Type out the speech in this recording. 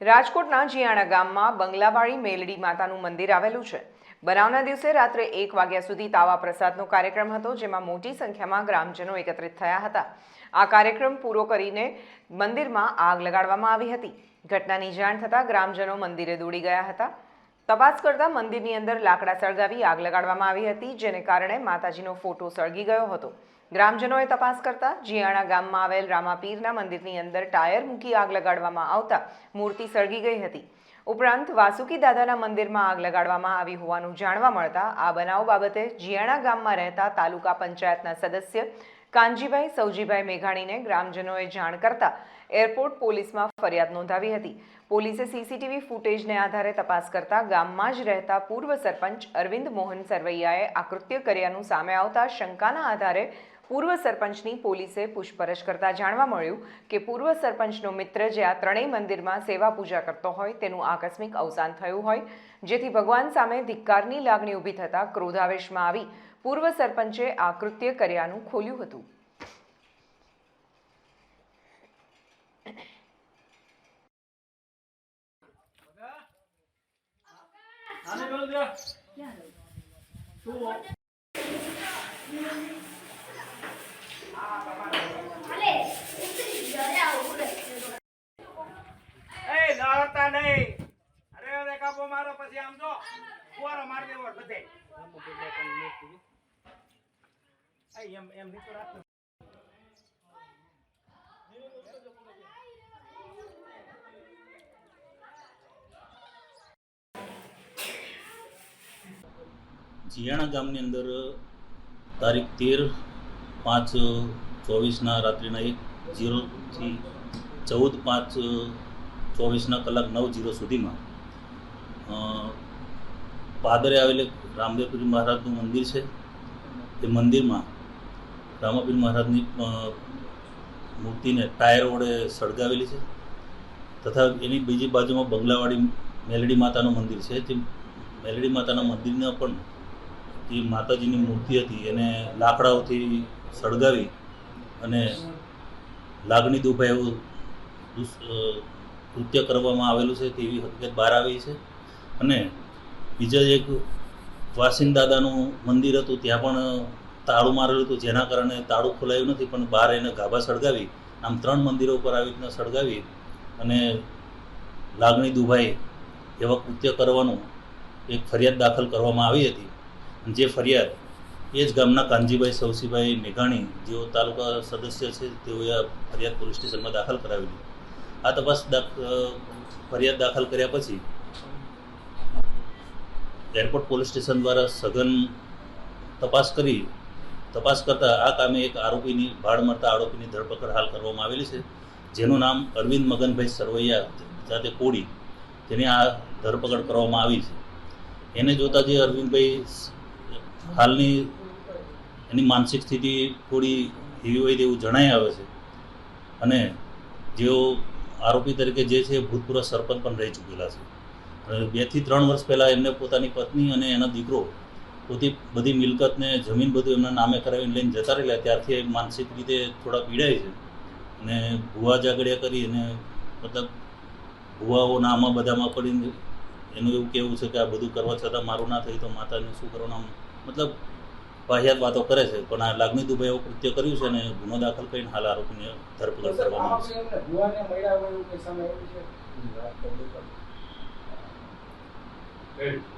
રાજકોટના જીયાણા ગામમાં બંગલાવાળી મેલડી માતાનું મંદિર આવેલું છે. બનાવના દિવસે રાત્રે એક વાગ્યા સુધી તાવા પ્રસાદનો કાર્યક્રમ હતો, જેમાં મોટી સંખ્યામાં ગ્રામજનો એકત્રિત થયા હતા. આ કાર્યક્રમ પૂરો કરીને મંદિરમાં આગ લગાડવામાં આવી હતી. ઘટનાની જાણ થતાં ગ્રામજનો મંદિરે દોડી ગયા હતા. તપાસ કરતા મંદિરની અંદર લાકડા સળગાવી આગ લગાડવામાં આવી હતી, જેને કારણે માતાજીનો ફોટો સળગી ગયો હતો. ગ્રામજનોએ તપાસ કરતા જીયાણા ગામમાં આવેલ રામાપીરના મંદિરની અંદર ટાયર મૂકી આગ લગાડવામાં આવતા મૂર્તિ સળગી ગઈ હતી. ઉપરાંત વાસુકી દાદાના મંદિરમાં આગ લગાડવામાં આવી હોવાનું જાણવા મળતા આ બનાવ બાબતે જીયાણા ગામમાં રહેતા તાલુકા પંચાયતના સદસ્ય કાનજીભાઈ સૌજીભાઈ મેઘાણીને ગ્રામજનોએ જાણ કરતા એરપોર્ટ પોલીસમાં ફરિયાદ નોંધાવી હતી. પોલીસે સીસીટીવી ફૂટેજને આધારે તપાસ કરતા ગામમાં જ રહેતા પૂર્વ સરપંચ અરવિંદ મોહન સરવૈયાએ આ કૃત્ય કર્યાનું સામે આવતા શંકાના આધારે પૂર્વ સરપંચની પોલીસે પૂછપરછ કરતા જાણવા મળ્યું કે પૂર્વ સરપંચનો મિત્ર જે આ ત્રણેય મંદિરમાં સેવા પૂજા કરતો હોય, તેનું આકસ્મિક અવસાન થયું હોય, જેથી ભગવાન સામે ધિક્કારની લાગણી ઊભી થતાં ક્રોધાવેશમાં આવી પૂર્વ સરપંચે આ કૃત્ય કર્યાનું ખોલ્યું હતું. શું? આમ જો. ફુવારો માર દેવો બધે. જીયાણા ગામની અંદર તારીખ તેર પાંચ, ચોવીસના રાત્રિના એક જીરોથી ચૌદ, પાંચ, ચોવીસના કલાક નવ, જીરો સુધીમાં પાદરે આવેલ રામદેવપુરી મહારાજનું મંદિર છે. એ મંદિરમાં રામાપીર મહારાજની મૂર્તિને ટાયર વડે સળગાવેલી છે. તથા એની બીજી બાજુમાં બંગલાવાડી મેલડી માતાનું મંદિર છે. તે મેલડી માતાના મંદિરના પણ જે માતાજીની મૂર્તિ હતી, એને લાકડાઓથી સળગાવી અને લાગણી દુભાઈ એવું કૃત્ય કરવામાં આવેલું છે તેવી હકીકત બહાર આવી છે. અને બીજા એક વાસિન દાદાનું મંદિર હતું, ત્યાં પણ તાળું મારેલું હતું, જેના કારણે તાળું ખોલાયું નથી, પણ બહાર એને ગાભા સળગાવી, આમ ત્રણ મંદિરો ઉપર આવી રીતના સળગાવી અને લાગણી દુભાઈ એવા કૃત્ય કરવાનું એક ફરિયાદ દાખલ કરવામાં આવી હતી. જે ફરિયાદ એ જ ગામના કાનજીભાઈ, સવસીભાઈ મેઘાણી જેઓ તાલુકા સદસ્ય છે, તેઓએ આ ફરિયાદ પોલીસ સ્ટેશનમાં દાખલ કરાવેલી. આ તપાસ ફરિયાદ દાખલ કર્યા પછી એરપોર્ટ પોલીસ સ્ટેશન દ્વારા સઘન તપાસ કરી, તપાસ કરતાં આ કામે એક આરોપીની, ભાડ મળતા આરોપીની ધરપકડ હાલ કરવામાં આવેલી છે, જેનું નામ અરવિંદ મગનભાઈ સરવૈયા જાતે કોડી તેની આ ધરપકડ કરવામાં આવી છે. એને જોતા જે અરવિંદભાઈ હાલની એની માનસિક સ્થિતિ થોડી એવી હોય તેવું જણાઈ આવે છે. અને જેઓ આરોપી તરીકે જે છે ભૂતપૂર્વ સરપંચ પણ રહી ચૂકેલા છે. અને બેથી ત્રણ વર્ષ પહેલાં એમને પોતાની પત્ની અને એનો દીકરો પોતે બધી મિલકતને જમીન બધું એમના નામે કરાવીને લઈને જતા રહેલા, ત્યારથી એ માનસિક રીતે થોડા પીડાય છે. અને ભૂવા જાગડિયા કરી અને મતલબ ભૂવાઓના આમાં બધામાં પડીને એનું એવું કેવું છે કે આ બધું કરવા છતાં મારું ના થયું તો માતાને શું કરવાનું મતલબ વાહિયાત વાતો કરે છે પણ આ લાગણી દુબઈ એવું કૃત્ય કર્યું છે અને ગુનો દાખલ કરીને હાલ આરોપીને ધરપકડ કરવામાં આવશે છે. એમને